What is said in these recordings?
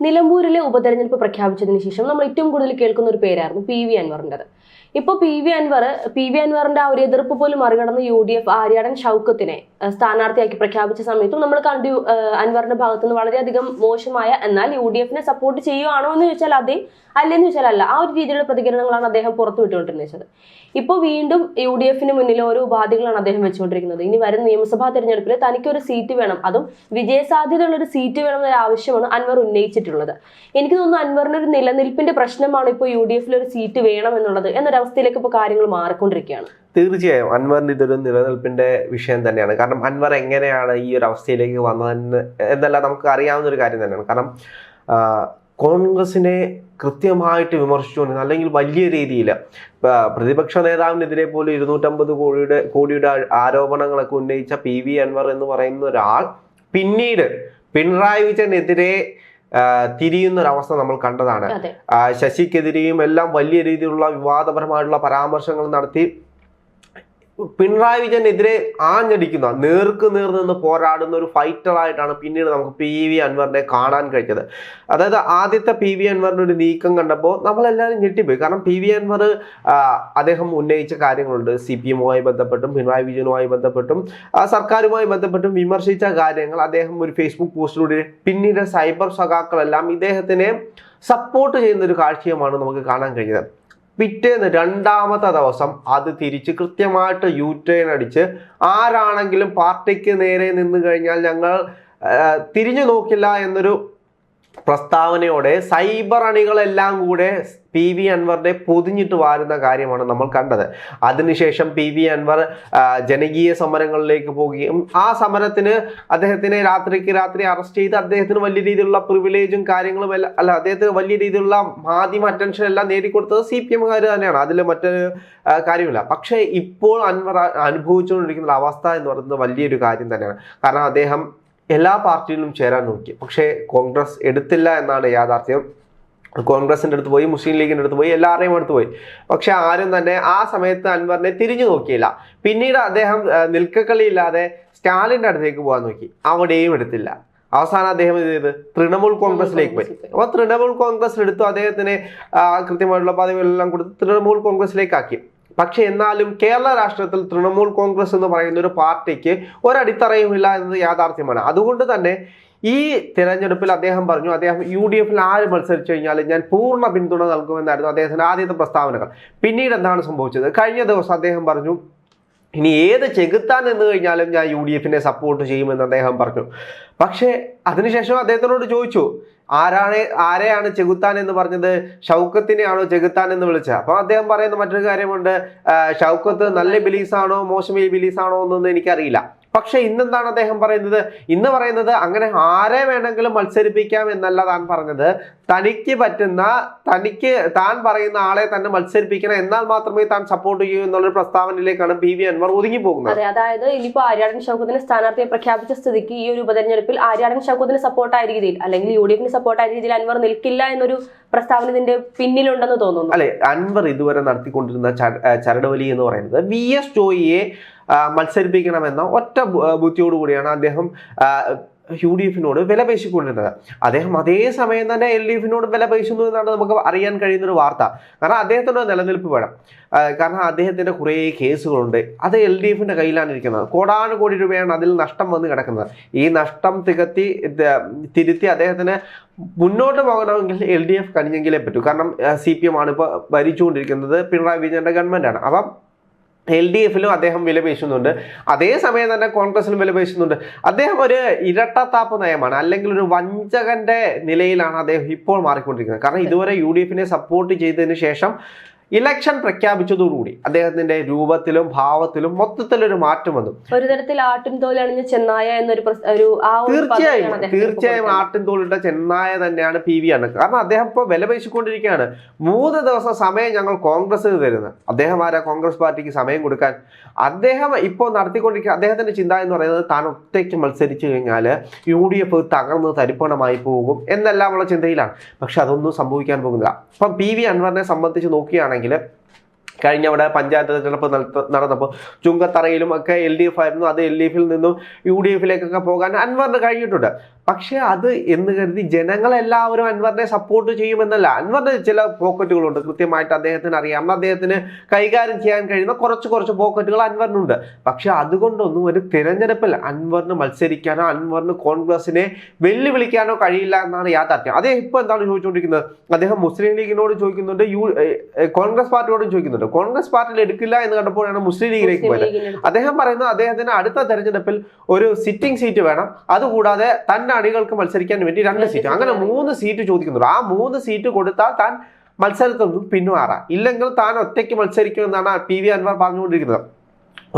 നിലമ്പൂരിലെ ഉപതെരഞ്ഞെടുപ്പ് പ്രഖ്യാപിച്ചതിന് ശേഷം നമ്മൾ ഏറ്റവും കൂടുതൽ കേൾക്കുന്ന ഒരു പേരായിരുന്നു പി വി അൻവറിന്റെത്. ഇപ്പോൾ P V Anvar P V അൻവറിന്റെ ആ ഒരു എതിർപ്പ് പോലും മറികടന്ന് യു ഡി എഫ് ആര്യാടൻ ഷൗക്കത്തിനെ സ്ഥാനാർത്ഥിയാക്കി പ്രഖ്യാപിച്ച സമയത്തും നമ്മൾ കണ്ടു അൻവറിന്റെ ഭാഗത്തു നിന്ന് വളരെയധികം മോശമായ എന്നാൽ യു ഡി എഫിനെ സപ്പോർട്ട് ചെയ്യുവാണോ എന്ന് ചോദിച്ചാൽ അതെ അല്ലെന്ന് ചോദിച്ചാൽ അല്ല. ആ ഒരു രീതിയിലുള്ള പ്രതികരണങ്ങളാണ് അദ്ദേഹം പുറത്തു വിട്ടുകൊണ്ടിരുന്നത്. ഇപ്പോൾ വീണ്ടും യു ഡി എഫിന് മുന്നിൽ ഓരോ ഉപാധികളാണ് അദ്ദേഹം വെച്ചുകൊണ്ടിരിക്കുന്നത്. ഇനി വരുന്ന നിയമസഭാ തെരഞ്ഞെടുപ്പിൽ തനിക്കൊരു സീറ്റ് വേണം. അതും വിജയസാധ്യതയുള്ള ഒരു സീറ്റ് വേണം എന്നൊരു ആവശ്യമാണ് അൻവർ ഉന്നയിച്ചിട്ടുള്ളത്. എനിക്ക് തോന്നുന്നു അൻവറിന് ഒരു നിലനിൽപ്പിന്റെ പ്രശ്നമാണ് ഇപ്പോൾ യു ഡി എഫിൽ ഒരു സീറ്റ് വേണം എന്നുള്ളത്. എന്നൊരവസ്ഥയിലേക്ക് ഇപ്പോൾ കാര്യങ്ങൾ മാറിക്കൊണ്ടിരിക്കുകയാണ്. തീർച്ചയായും അൻവറിന്റെ ഇതൊരു നിലനിൽപ്പിന്റെ വിഷയം തന്നെയാണ്. കാരണം അൻവർ എങ്ങനെയാണ് ഈ ഒരു അവസ്ഥയിലേക്ക് വന്നതെന്ന് എന്നല്ല നമുക്ക് അറിയാവുന്ന ഒരു കാര്യം തന്നെയാണ്. കാരണം കോൺഗ്രസിനെ കൃത്യമായിട്ട് വിമർശിച്ചുകൊണ്ട് അല്ലെങ്കിൽ വലിയ രീതിയിൽ പ്രതിപക്ഷ നേതാവിനെതിരെ പോലും ഇരുന്നൂറ്റമ്പത് കോടിയുടെ കോടിയുടെ ആരോപണങ്ങളൊക്കെ ഉന്നയിച്ച പി വി അൻവർ എന്ന് പറയുന്ന ഒരാൾ പിന്നീട് പിണറായി വിജയനെതിരെ ആ, തിരിയുന്ന ഒരു അവസ്ഥ നമ്മൾ കണ്ടതാണ് ശശിക്കെതിരെയും എല്ലാം വലിയ രീതിയിലുള്ള വിവാദപരമായിട്ടുള്ള പരാമർശങ്ങൾ നടത്തി പിണറായി വിജയനെതിരെ ആഞ്ഞടിക്കുന്ന നേർക്ക് നേർ നിന്ന് പോരാടുന്ന ഒരു ഫൈറ്ററായിട്ടാണ് പിന്നീട് നമുക്ക് പി വി അൻവറിനെ കാണാൻ കഴിഞ്ഞത്. അതായത് ആദ്യത്തെ പി വി അൻവറിന്റെ ഒരു നീക്കം കണ്ടപ്പോൾ നമ്മളെല്ലാവരും ഞെട്ടിപ്പോയി. കാരണം പി വി അൻവർ അദ്ദേഹം ഉന്നയിച്ച കാര്യങ്ങളുണ്ട്. സി പി എമ്മുമായി ബന്ധപ്പെട്ടും പിണറായി വിജയനുമായി ബന്ധപ്പെട്ടും സർക്കാരുമായി ബന്ധപ്പെട്ടും വിമർശിച്ച കാര്യങ്ങൾ അദ്ദേഹം ഒരു ഫേസ്ബുക്ക് പോസ്റ്റിലൂടെ പിന്നീട് സൈബർ സഖാക്കളെല്ലാം ഇദ്ദേഹത്തിനെ സപ്പോർട്ട് ചെയ്യുന്ന ഒരു കാഴ്ചയുമാണ് നമുക്ക് കാണാൻ കഴിഞ്ഞത്. പിറ്റേന്ന് രണ്ടാമത്തെ ദിവസം അത് തിരിച്ച് കൃത്യമായിട്ട് യു ടേൺ അടിച്ച് ആരാണെങ്കിലും പാർട്ടിക്ക് നേരെ നിന്ന് കഴിഞ്ഞാൽ ഞങ്ങൾ തിരിഞ്ഞു നോക്കില്ല എന്നൊരു പ്രസ്താവനയോടെ സൈബർ അണികളെല്ലാം കൂടെ പി വി അൻവറിനെ പൊതിഞ്ഞിട്ട് വാരുന്ന കാര്യമാണ് നമ്മൾ കണ്ടത്. അതിനുശേഷം പി വി അൻവർ ജനകീയ സമരങ്ങളിലേക്ക് പോവുകയും ആ സമരത്തിന് അദ്ദേഹത്തിനെ രാത്രിക്ക് രാത്രി അറസ്റ്റ് ചെയ്ത് അദ്ദേഹത്തിന് വലിയ രീതിയിലുള്ള പ്രിവിലേജും കാര്യങ്ങളും എല്ലാം അല്ല അദ്ദേഹത്തിന് വലിയ രീതിയിലുള്ള മാധ്യമ അറ്റൻഷൻ എല്ലാം നേടിക്കൊടുത്തത് സി പി എമ്മുകാർ തന്നെയാണ്. അതിൽ മറ്റൊരു കാര്യമില്ല പക്ഷേ ഇപ്പോൾ അൻവർ അനുഭവിച്ചുകൊണ്ടിരിക്കുന്ന അവസ്ഥ എന്ന് പറയുന്നത് വലിയൊരു കാര്യം തന്നെയാണ്. കാരണം അദ്ദേഹം എല്ലാ പാർട്ടിയിലും ചേരാൻ നോക്കി. പക്ഷേ കോൺഗ്രസ് എടുത്തില്ല എന്നാണ് യാഥാർത്ഥ്യം. കോൺഗ്രസിന്റെ അടുത്ത് പോയി മുസ്ലിം ലീഗിന്റെ അടുത്ത് പോയി എല്ലാവരുടെയും അടുത്ത് പോയി. പക്ഷെ ആരും തന്നെ ആ സമയത്ത് അൻവറിനെ തിരിഞ്ഞു നോക്കിയില്ല. പിന്നീട് അദ്ദേഹം നിൽക്കക്കളിയില്ലാതെ സ്റ്റാലിന്റെ അടുത്തേക്ക് പോകാൻ നോക്കി. അവിടെയും എടുത്തില്ല. അവസാനം അദ്ദേഹം ഇത് ചെയ്ത്? തൃണമൂൽ കോൺഗ്രസിലേക്ക് പോയി. അപ്പൊ തൃണമൂൽ കോൺഗ്രസ് എടുത്തു അദ്ദേഹത്തിന് കൃത്യമായിട്ടുള്ള പദവികളെല്ലാം കൊടുത്ത് തൃണമൂൽ കോൺഗ്രസിലേക്ക് ആക്കി പക്ഷെ എന്നാലും കേരള രാഷ്ട്രത്തിൽ തൃണമൂൽ കോൺഗ്രസ് എന്ന് പറയുന്ന ഒരു പാർട്ടിക്ക് ഒരടിത്തറയുമില്ല എന്നത് യാഥാർത്ഥ്യമാണ്. അതുകൊണ്ട് തന്നെ ഈ തിരഞ്ഞെടുപ്പിൽ അദ്ദേഹം പറഞ്ഞു അദ്ദേഹം യു ഡി എഫിൽ ആര് മത്സരിച്ചു കഴിഞ്ഞാൽ ഞാൻ പൂർണ പിന്തുണ നൽകുമെന്നായിരുന്നു അദ്ദേഹത്തിന്റെ ആദ്യത്തെ പ്രസ്താവനകൾ. പിന്നീട് എന്താണ് സംഭവിച്ചത്? കഴിഞ്ഞ ദിവസം അദ്ദേഹം പറഞ്ഞു ഇനി ഏത് ചെകുത്താൻ എന്ന് കഴിഞ്ഞാലും ഞാൻ യു ഡി എഫിനെ സപ്പോർട്ട് ചെയ്യുമെന്ന് അദ്ദേഹം പറഞ്ഞു. പക്ഷേ അതിനുശേഷം അദ്ദേഹത്തിനോട് ചോദിച്ചു ആരാണ് ആരെയാണ് ചെകുത്താൻ എന്ന് പറഞ്ഞത്? ഷൗക്കത്തിനെയാണോ ചെകുത്താൻ എന്ന് വിളിച്ചത്? അപ്പൊ അദ്ദേഹം പറയുന്ന മറ്റൊരു കാര്യമുണ്ട് ഷൗക്കത്ത് നല്ല ബിലീസാണോ മോശം ബിലീസാണോ എന്നൊന്നും എനിക്കറിയില്ല. പക്ഷെ ഇന്നെന്താണ് അദ്ദേഹം പറയുന്നത്? ഇന്ന് പറയുന്നത് അങ്ങനെ ആരെ വേണമെങ്കിലും മത്സരിപ്പിക്കാം എന്നല്ല താൻ പറഞ്ഞത്. തനിക്ക് പറ്റുന്ന തനിക്ക് താൻ പറയുന്ന ആളെ തന്നെ മത്സരിപ്പിക്കണം എന്നാൽ മാത്രമേ താൻ സപ്പോർട്ട് ചെയ്യൂ എന്നുള്ളൊരു പ്രസ്താവനയിലേക്കാണ് പി വി അൻവർ ഒതുങ്ങി പോകുന്നത് അതെ അതായത് ഇനിയിപ്പോ ആര്യാടൻ ഷൗക്കത്തിനെ സ്ഥാനാർത്ഥിയെ പ്രഖ്യാപിച്ച സ്ഥിതിക്ക് ഈ ഒരു ഉപതെരഞ്ഞെടുപ്പിൽ ആര്യാടൻ ഷൗക്കത്തിന് സപ്പോർട്ടായ രീതിയിൽ അല്ലെങ്കിൽ യു ഡി എഫിന് സപ്പോർട്ടായ രീതിയിൽ അൻവർ നിൽക്കില്ല എന്നൊരു പ്രസ്താവന ഇതിന്റെ പിന്നിലുണ്ടെന്ന് തോന്നുന്നു. അല്ലെ അൻവർ ഇതുവരെ നടത്തിക്കൊണ്ടിരുന്ന ചരടവലി എന്ന് പറയുന്നത് വി എസ് ജോയിയെ മത്സരിപ്പിക്കണമെന്ന ഒറ്റ ബുദ്ധിയോടുകൂടിയാണ് അദ്ദേഹം യു ഡി എഫിനോട് വില പേശിക്കൊണ്ടിരുന്നത്. അദ്ദേഹം അതേ സമയം തന്നെ എൽ ഡി എഫിനോട് വില പേശുന്നു എന്നാണ് നമുക്ക് അറിയാൻ കഴിയുന്ന ഒരു വാർത്ത. കാരണം അദ്ദേഹത്തിന്റെ നിലനിൽപ്പ് വേണം. കാരണം അദ്ദേഹത്തിന്റെ കുറേ കേസുകളുണ്ട്. അത് എൽ ഡി എഫിന്റെ കയ്യിലാണ് ഇരിക്കുന്നത്. കോടാനുകോടി രൂപയാണ് അതിൽ നഷ്ടം വന്ന് കിടക്കുന്നത്. ഈ നഷ്ടം തികത്തി തിരുത്തി അദ്ദേഹത്തിന് മുന്നോട്ട് പോകണമെങ്കിൽ എൽ ഡി എഫ് കനിഞ്ഞെങ്കിലേ പറ്റൂ. കാരണം സി പി എം ആണ് ഇപ്പോൾ ഭരിച്ചുകൊണ്ടിരിക്കുന്നത് പിണറായി വിജയന്റെ ഗവൺമെന്റാണ് അപ്പം എൽ ഡി എഫിലും അദ്ദേഹം വിലപേശുന്നുണ്ട്. അതേസമയം തന്നെ കോൺഗ്രസിലും വിലപേശുന്നുണ്ട്. അദ്ദേഹം ഒരു ഇരട്ടത്താപ്പ് നയമാണ്. അല്ലെങ്കിൽ ഒരു വഞ്ചകന്റെ നിലയിലാണ് അദ്ദേഹം ഇപ്പോൾ മാറിക്കൊണ്ടിരിക്കുന്നത്. കാരണം ഇതുവരെ യു സപ്പോർട്ട് ചെയ്തതിന് ശേഷം ഇലക്ഷൻ പ്രഖ്യാപിച്ചതോടുകൂടി അദ്ദേഹത്തിന്റെ രൂപത്തിലും ഭാവത്തിലും മൊത്തത്തിലൊരു മാറ്റം വന്നു. ഒരു തരത്തിൽ ആട്ടിൻ തോലണിഞ്ഞ ചെന്നായ എന്നൊരു തീർച്ചയായും തീർച്ചയായും. ആട്ടിൻ തോളിട്ട ചെന്നായ തന്നെയാണ് പി വി ആണ് കാരണം അദ്ദേഹം ഇപ്പോൾ വിലപേശിക്കൊണ്ടിരിക്കുകയാണ് മൂന്ന് ദിവസം സമയം ഞങ്ങൾ കോൺഗ്രസ്സിന് തരുന്നത് അദ്ദേഹം ആരാ? കോൺഗ്രസ് പാർട്ടിക്ക് സമയം കൊടുക്കാൻ. അദ്ദേഹം ഇപ്പോൾ നടത്തിക്കൊണ്ടിരിക്കുക അദ്ദേഹത്തിന്റെ ചിന്ത എന്ന് പറയുന്നത് താൻ ഒറ്റയ്ക്ക് മത്സരിച്ചു കഴിഞ്ഞാൽ യു ഡി എഫ് തകർന്ന് തരിപ്പണമായി പോകും എന്നെല്ലാമുള്ള ചിന്തയിലാണ്. പക്ഷെ അതൊന്നും സംഭവിക്കാൻ പോകുന്നില്ല. അപ്പം പി വി അൻവറിനെ സംബന്ധിച്ച് നോക്കുകയാണെങ്കിൽ കഴിഞ്ഞ അവിടെ പഞ്ചായത്ത് തെരഞ്ഞെടുപ്പ് നടന്നപ്പോൾ ചുങ്കത്തറയിലും ഒക്കെ എൽ ഡി എഫ് ആയിരുന്നു. അത് എൽ ഡി എഫിൽ നിന്നും യു ഡി എഫിലേക്കൊക്കെ പോകാൻ അൻവറിന് കഴിഞ്ഞിട്ടുണ്ട്. പക്ഷെ അത് എന്ന് കരുതി ജനങ്ങളെല്ലാവരും അൻവറിനെ സപ്പോർട്ട് ചെയ്യുമെന്നല്ല. അൻവറിന് ചില പോക്കറ്റുകളുണ്ട്. കൃത്യമായിട്ട് അദ്ദേഹത്തിന് അറിയാം. അദ്ദേഹത്തിന് കൈകാര്യം ചെയ്യാൻ കഴിയുന്ന കുറച്ച് കുറച്ച് പോക്കറ്റുകൾ അൻവറിനുണ്ട്. പക്ഷെ അതുകൊണ്ടൊന്നും ഒരു തിരഞ്ഞെടുപ്പിൽ അൻവറിന് മത്സരിക്കാനോ അൻവറിന് കോൺഗ്രസിനെ വെല്ലുവിളിക്കാനോ കഴിയില്ല എന്നാണ് യാഥാർത്ഥ്യം. അദ്ദേഹം ഇപ്പൊ എന്താണ് ചോദിച്ചുകൊണ്ടിരിക്കുന്നത്? അദ്ദേഹം മുസ്ലിം ലീഗിനോട് ചോദിക്കുന്നുണ്ട് യു കോൺഗ്രസ് പാർട്ടിയോടും ചോദിക്കുന്നുണ്ട്. കോൺഗ്രസ് പാർട്ടിയിൽ എടുക്കില്ല എന്ന് കണ്ടപ്പോഴാണ് മുസ്ലിം ലീഗിലേക്ക് പോയത്. അദ്ദേഹം പറയുന്നത് അദ്ദേഹത്തിന് അടുത്ത തെരഞ്ഞെടുപ്പിൽ ഒരു സിറ്റിംഗ് സീറ്റ് വേണം. അതുകൂടാതെ തന്റെ അണികൾക്ക് മത്സരിക്കാൻ വേണ്ടി രണ്ട് സീറ്റ് അങ്ങനെ മൂന്ന് സീറ്റ് ചോദിക്കുന്നുള്ളൂ ആ മൂന്ന് സീറ്റ് കൊടുത്താൽ താൻ മത്സരത്തിൽ നിന്നും പിന്മാറാം. ഇല്ലെങ്കിൽ താൻ ഒറ്റയ്ക്ക് മത്സരിക്കുമെന്നാണ് പി വി അൻവർ പറഞ്ഞുകൊണ്ടിരിക്കുന്നത്.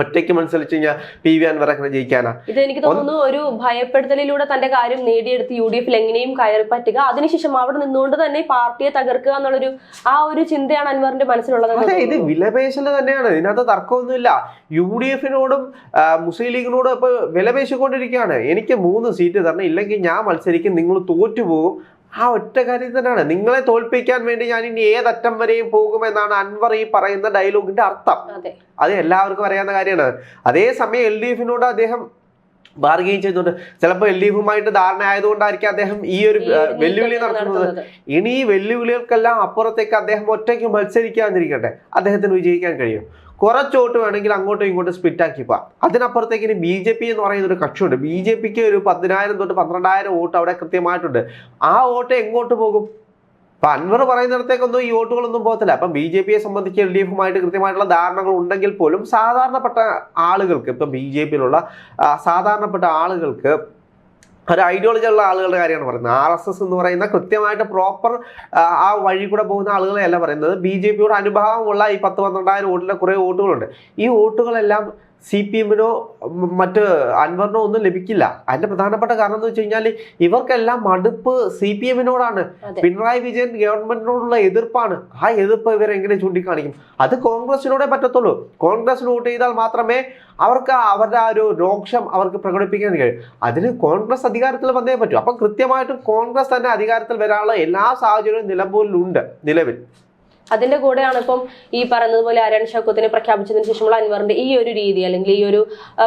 ഒറ്റയ്ക്ക് മത്സരിച്ചു കഴിഞ്ഞാൽ പി വി അൻവർ അങ്ങനെ ജയിക്കാനാ. ഇത് എനിക്ക് തോന്നുന്നു ഒരു ഭയപ്പെടുത്തലിലൂടെ തന്റെ കാര്യം നേടിയെടുത്ത് യു ഡി എഫിൽ എങ്ങനെയും കയറി പറ്റുക. അതിനുശേഷം അവിടെ നിന്നുകൊണ്ട് തന്നെ പാർട്ടിയെ തകർക്കുക എന്നുള്ളൊരു ആ ഒരു ചിന്തയാണ് അൻവറിന്റെ മനസ്സിലുള്ളത്. അതെ ഇത് വിലപേശൽ തന്നെയാണ്. ഇതിനകത്ത് തർക്കമൊന്നുമില്ല. യു ഡി എഫിനോടും മുസ്ലിം ലീഗിനോടും ഇപ്പൊ വിലപേശിക്കൊണ്ടിരിക്കുകയാണ്. എനിക്ക് മൂന്ന് സീറ്റ് തരണം. ഇല്ലെങ്കിൽ ഞാൻ മത്സരിക്കും. നിങ്ങൾ തോറ്റുപോകും. ആ ഒറ്റ കാര്യം തന്നെയാണ്. നിങ്ങളെ തോൽപ്പിക്കാൻ വേണ്ടി ഞാൻ ഇനി ഏതറ്റം വരെയും പോകുമെന്നാണ് അൻവർ ഈ പറയുന്ന ഡയലോഗിന്റെ അർത്ഥം. അതെ. എല്ലാവർക്കും അറിയാവുന്ന കാര്യമാണ്. അതേസമയം എൽ ഡി എഫിനോട് അദ്ദേഹം ബാർഗെയിൻ ചെയ്യുന്നുണ്ട് ചിലപ്പോൾ എൽ ഡി എഫുമായിട്ട് ധാരണ ആയതുകൊണ്ടായിരിക്കും അദ്ദേഹം ഈ ഒരു വെല്ലുവിളി നടത്തുന്നത്. ഇനി ഈ വെല്ലുവിളികൾക്കെല്ലാം അപ്പുറത്തേക്ക് അദ്ദേഹം ഒറ്റയ്ക്ക് മത്സരിക്കാതിരിക്കട്ടെ. അദ്ദേഹത്തിന് വിജയിക്കാൻ കഴിയും. കുറച്ച് വോട്ട് വേണമെങ്കിൽ അങ്ങോട്ടും ഇങ്ങോട്ടും സ്പ്ലിറ്റ് ആക്കി പോവാം. അതിനപ്പുറത്തേക്ക് ഇനി ബി ജെ പി എന്ന് പറയുന്ന ഒരു കക്ഷിയുണ്ട്. ബി ജെ പിക്ക് ഒരു പതിനായിരം തൊട്ട് പന്ത്രണ്ടായിരം വോട്ട് അവിടെ കൃത്യമായിട്ടുണ്ട്. ആ വോട്ട് എങ്ങോട്ട് പോകും? അപ്പൊ അൻവർ പറയുന്നിടത്തേക്കൊന്നും ഈ വോട്ടുകളൊന്നും പോകത്തില്ല. അപ്പം ബി ജെ പിയെ സംബന്ധിച്ച് എൽ ഡി എഫുമായിട്ട് കൃത്യമായിട്ടുള്ള ധാരണകൾ ഉണ്ടെങ്കിൽ പോലും സാധാരണപ്പെട്ട ആളുകൾക്ക് ഇപ്പം ബി ജെ പിയിലുള്ള സാധാരണപ്പെട്ട ആളുകൾക്ക് ഒരു ഐഡിയോളജി ഉള്ള ആളുകളുടെ കാര്യമാണ് പറയുന്നത്. ആർ എസ് എസ് എന്ന് പറയുന്ന കൃത്യമായിട്ട് പ്രോപ്പർ ആ വഴി കൂടെ പോകുന്ന ആളുകളെയല്ല പറയുന്നത്. ബി ജെ പിയുടെ അനുഭാവമുള്ള ഈ പത്ത് പന്ത്രണ്ടായിരം വോട്ടിലെ കുറേ വോട്ടുകളുണ്ട്. ഈ വോട്ടുകളെല്ലാം സി പി എമ്മിനോ മറ്റ് അൻവറിനോ ഒന്നും ലഭിക്കില്ല. അതിന്റെ പ്രധാനപ്പെട്ട കാരണം എന്ന് വെച്ച് കഴിഞ്ഞാൽ ഇവർക്കെല്ലാം മടുപ്പ് സി പി എമ്മിനോടാണ്. പിണറായി വിജയൻ ഗവൺമെന്റിനോടുള്ള എതിർപ്പാണ്. ആ എതിർപ്പ് ഇവരെങ്ങനെ ചൂണ്ടിക്കാണിക്കും? അത് കോൺഗ്രസിനോടെ പറ്റത്തുള്ളൂ. കോൺഗ്രസ് വോട്ട് ചെയ്താൽ മാത്രമേ അവർക്ക് അവരുടെ ആ ഒരു രോക്ഷം അവർക്ക് പ്രകടിപ്പിക്കാൻ കഴിയും. അതിന് കോൺഗ്രസ് അധികാരത്തിൽ വന്നേ പറ്റൂ. അപ്പം കൃത്യമായിട്ടും കോൺഗ്രസ് തന്നെ അധികാരത്തിൽ വരാനുള്ള എല്ലാ സാഹചര്യവും നിലമ്പൂരിലുണ്ട് നിലവിൽ. അതിന്റെ കൂടെയാണ് ഇപ്പം ഈ പറഞ്ഞതുപോലെ പോലെ അരൺ ഷൗക്കത്തിനെ പ്രഖ്യാപിച്ചതിന് ശേഷമുള്ള അൻവറിന്റെ ഈ ഒരു രീതി അല്ലെങ്കിൽ ഈ ഒരു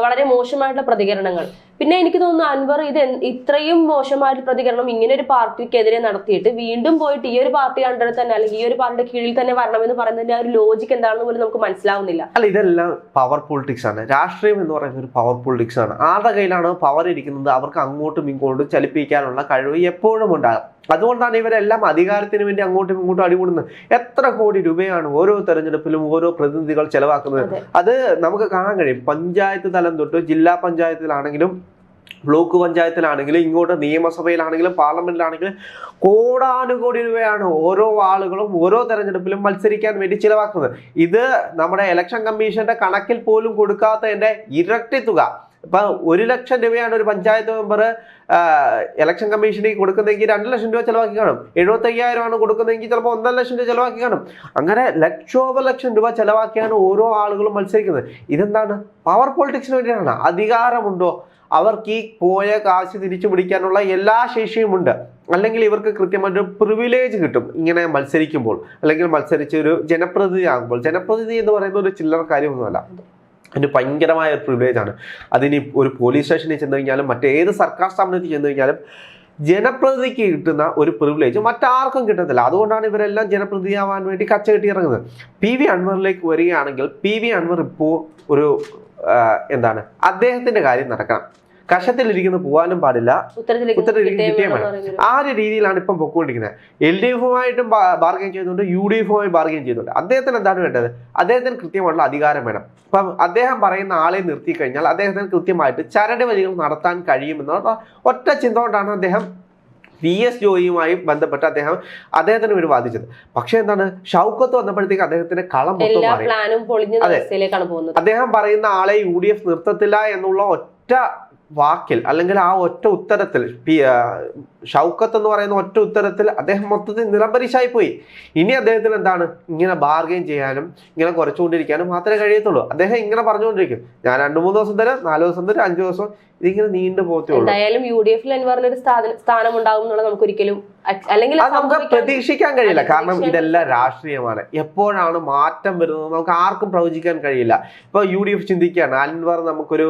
വളരെ മോശമായിട്ടുള്ള പ്രതികരണങ്ങൾ. പിന്നെ എനിക്ക് തോന്നുന്നു അൻവർ ഇത് ഇത്രയും മോശമായിട്ട് പ്രതികരണം ഇങ്ങനെ ഒരു പാർട്ടിക്കെതിരെ നടത്തിയിട്ട് വീണ്ടും പോയിട്ട് ഈ ഒരു പാർട്ടി അണ്ടറിൽ തന്നെ അല്ലെങ്കിൽ ഈ ഒരു പാർട്ടിയുടെ കീഴിൽ തന്നെ വരണമെന്ന് പറയുന്നതിന്റെ ആ ഒരു ലോജിക്ക് എന്താണെന്ന് പോലും നമുക്ക് മനസ്സിലാവുന്നില്ല. അല്ല ഇതെല്ലാം പവർ പൊളിറ്റിക്സ് ആണ്. രാഷ്ട്രീയം എന്ന് പറയുന്നത് ഒരു പവർ പൊളിറ്റിക്സ് ആണ്. ആരുടെ കയ്യിലാണ് പവർ ഇരിക്കുന്നത് അവർക്ക് അങ്ങോട്ടും ഇങ്ങോട്ടും ചലിപ്പിക്കാനുള്ള കഴിവ് എപ്പോഴും ഉണ്ടാകും. അതുകൊണ്ടാണ് ഇവരെല്ലാം അധികാരത്തിന് വേണ്ടി അങ്ങോട്ടും ഇങ്ങോട്ടും അടികൂടുന്നത്. എത്ര കോടി രൂപയാണ് ഓരോ തെരഞ്ഞെടുപ്പിലും ഓരോ പ്രതിനിധികൾ ചെലവാക്കുന്നത്? അത് നമുക്ക് കാണാൻ കഴിയും. പഞ്ചായത്ത് തലം തൊട്ട് ജില്ലാ പഞ്ചായത്തിലാണെങ്കിലും ബ്ലോക്ക് പഞ്ചായത്തിലാണെങ്കിലും ഇങ്ങോട്ട് നിയമസഭയിലാണെങ്കിലും പാർലമെന്റിലാണെങ്കിലും കോടാനുകോടി രൂപയാണ് ഓരോ ആളുകളും ഓരോ തെരഞ്ഞെടുപ്പിലും മത്സരിക്കാൻ വേണ്ടി ചിലവാക്കുന്നത്. ഇത് നമ്മുടെ ഇലക്ഷൻ കമ്മീഷന്റെ കണക്കിൽ പോലും കൊടുക്കാത്തതിന്റെ ഇരട്ടി തുക. ഇപ്പൊ ഒരു ലക്ഷം രൂപയാണ് ഒരു പഞ്ചായത്ത് മെമ്പർ ഇലക്ഷൻ കമ്മീഷനിൽ കൊടുക്കുന്നതെങ്കിൽ രണ്ട് ലക്ഷം രൂപ ചിലവാക്കി കാണും. എഴുപത്തി അയ്യായിരമാണ് കൊടുക്കുന്നതെങ്കിൽ ചിലപ്പോൾ ഒന്നര ലക്ഷം രൂപ ചിലവാക്കി കാണും. അങ്ങനെ ലക്ഷോപലക്ഷം രൂപ ചിലവാക്കിയാണ് ഓരോ ആളുകളും മത്സരിക്കുന്നത്. ഇതെന്താണ്? പവർ പൊളിറ്റിക്സിന് വേണ്ടിയാണ് അധികാരമുണ്ടോ? അവർക്ക് ഈ പോയ കാശ് തിരിച്ചു പിടിക്കാനുള്ള എല്ലാ ശേഷിയുമുണ്ട് അല്ലെങ്കിൽ ഇവർക്ക് കൃത്യമായിട്ട് പ്രിവിലേജ് കിട്ടും ഇങ്ങനെ മത്സരിക്കുമ്പോൾ. അല്ലെങ്കിൽ മത്സരിച്ച് ഒരു ജനപ്രതിനിധി ആകുമ്പോൾ ജനപ്രതിനിധി എന്ന് പറയുന്ന ഒരു ചില്ലറ കാര്യമൊന്നുമല്ല. അതിന് ഭയങ്കരമായ ഒരു പ്രിവിലേജ് ആണ്. അതിന് ഒരു പോലീസ് സ്റ്റേഷനിൽ ചെന്ന് കഴിഞ്ഞാലും മറ്റേത് സർക്കാർ സ്ഥാപനത്തിൽ ചെന്ന് കഴിഞ്ഞാലും ജനപ്രതിനിധിക്ക് കിട്ടുന്ന ഒരു പ്രിവിലേജ് മറ്റാർക്കും കിട്ടത്തില്ല. അതുകൊണ്ടാണ് ഇവരെല്ലാം ജനപ്രതിനിധിയാവാൻ വേണ്ടി കച്ച കെട്ടി ഇറങ്ങുന്നത്. പി വി അൻവറിലേക്ക് വരികയാണെങ്കിൽ പി വി അൻവർ ഇപ്പോൾ ഒരു എന്താണ്? അദ്ദേഹത്തിന്റെ കാര്യം നടക്കണം. കഷത്തിലിരിക്കുന്ന പോകാനും പാടില്ല. ഉത്തരത്തിലേക്ക് കിട്ടിയേ വേണം. ആ ഒരു രീതിയിലാണ് ഇപ്പം പൊക്കോണ്ടിരിക്കുന്നത്? എൽ ഡി എഫുമായിട്ടും ബാർഗൈൻ ചെയ്യുന്നുണ്ട് യു ഡി എഫുമായി ബാർഗൈൻ ചെയ്യുന്നുണ്ട്. അദ്ദേഹത്തിന് എന്താണ് വേണ്ടത്? അദ്ദേഹത്തിന് കൃത്യമായിട്ടുള്ള അധികാരം വേണം. അപ്പം അദ്ദേഹം പറയുന്ന ആളെ നിർത്തി കഴിഞ്ഞാൽ അദ്ദേഹത്തിന് കൃത്യമായിട്ട് ചരട് വഴികൾ നടത്താൻ കഴിയുമെന്നുള്ള ഒറ്റ ചിന്ത കൊണ്ടാണ് അദ്ദേഹം പി എസ് ജോയിയുമായി ബന്ധപ്പെട്ട് അദ്ദേഹം അദ്ദേഹത്തിന് വേണ്ടി വാദിച്ചത്. പക്ഷെ എന്താണ്? ഷൗക്കത്ത് വന്നപ്പോഴത്തേക്ക് അദ്ദേഹത്തിന്റെ കളം മൊത്തം മാറി. അദ്ദേഹം പറയുന്ന ആളെ യു ഡി എഫ് നിർത്തത്തില്ല എന്നുള്ള ഒറ്റ വാക്കിൽ അല്ലെങ്കിൽ ആ ഒറ്റ ഉത്തരത്തിൽ ഷൗക്കത്ത് എന്ന് പറയുന്ന ഒറ്റ ഉത്തരത്തിൽ അദ്ദേഹം മൊത്തത്തിൽ നിലംപരിശായി പോയി ഇനി അദ്ദേഹത്തിന് എന്താണ്? ഇങ്ങനെ ബാർഗെയിൻ ചെയ്യാനും ഇങ്ങനെ കുറച്ചുകൊണ്ടിരിക്കാനും മാത്രമേ കഴിയത്തുള്ളൂ. അദ്ദേഹം ഇങ്ങനെ പറഞ്ഞുകൊണ്ടിരിക്കും. ഞാൻ രണ്ടു മൂന്ന് ദിവസം തരാം നാല് ദിവസം തരാം അഞ്ചു ദിവസം ഇതിങ്ങനെ നീണ്ടു പോകത്തുള്ളൂ എന്തായാലും യു ഡി എഫിൽ ഒരു സ്ഥാനം ഉണ്ടാകും എന്നുള്ളത് നമുക്ക് ഒരിക്കലും അല്ലെങ്കിൽ അത് നമുക്ക് പ്രതീക്ഷിക്കാൻ കഴിയില്ല. കാരണം ഇതെല്ലാം രാഷ്ട്രീയമാണ്. എപ്പോഴാണ് മാറ്റം വരുന്നത് നമുക്ക് ആർക്കും പ്രവചിക്കാൻ കഴിയില്ല. ഇപ്പൊ യു ഡി എഫ് ചിന്തിക്കുകയാണ് അൻവർ നമുക്കൊരു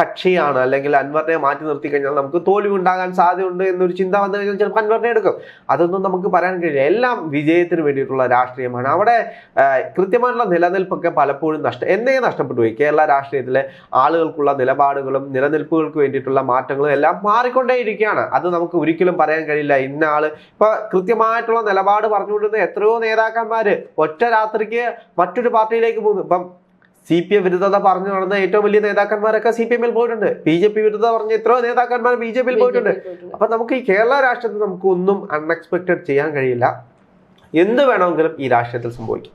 കക്ഷിയാണ്. അല്ലെങ്കിൽ അൻവറിനെ മാറ്റി നിർത്തി കഴിഞ്ഞാൽ നമുക്ക് തോൽവി ഉണ്ടാകാൻ സാധ്യതയുണ്ട് എന്നൊരു ചിന്ത വന്നു കഴിഞ്ഞാൽ ചിലപ്പോൾ അൻവറിനെ എടുക്കും. അതൊന്നും നമുക്ക് പറയാൻ കഴിയില്ല. എല്ലാം വിജയത്തിന് വേണ്ടിയിട്ടുള്ള രാഷ്ട്രീയമാണ്. അവിടെ കൃത്യമായിട്ടുള്ള നിലനിൽപ്പൊക്കെ പലപ്പോഴും നഷ്ട എന്നേ നഷ്ടപ്പെട്ടു പോയി. കേരള രാഷ്ട്രീയത്തിലെ ആളുകൾക്കുള്ള നിലപാടുകളും നിലനിൽപ്പുകൾക്ക് വേണ്ടിയിട്ടുള്ള മാറ്റങ്ങളും എല്ലാം മാറിക്കൊണ്ടേയിരിക്കുകയാണ്. അത് നമുക്ക് ഒരിക്കലും പറയാൻ കഴിയില്ല. ഇന്ന ആൾ ഇപ്പൊ കൃത്യമായിട്ടുള്ള നിലപാട് പറഞ്ഞുകൊണ്ടിരുന്ന എത്രയോ നേതാക്കന്മാര് ഒറ്റ രാത്രിക്ക് മറ്റൊരു പാർട്ടിയിലേക്ക് പോകുന്നു. ഇപ്പം സി പി എം വിരുദ്ധത പറഞ്ഞു നടന്ന ഏറ്റവും വലിയ നേതാക്കന്മാരൊക്കെ സി പി എമ്മിൽ പോയിട്ടുണ്ട്. ബി ജെ പി വിരുദ്ധത പറഞ്ഞ എത്രയോ നേതാക്കന്മാർ ബി ജെ പിയിൽ പോയിട്ടുണ്ട്. അപ്പൊ നമുക്ക് ഈ കേരള രാഷ്ട്രീയത്തിൽ നമുക്ക് ഒന്നും അൺഎക്സ്പെക്ടഡ് ചെയ്യാൻ കഴിയില്ല. എന്ത് വേണമെങ്കിലും ഈ രാഷ്ട്രീയത്തിൽ സംഭവിക്കും.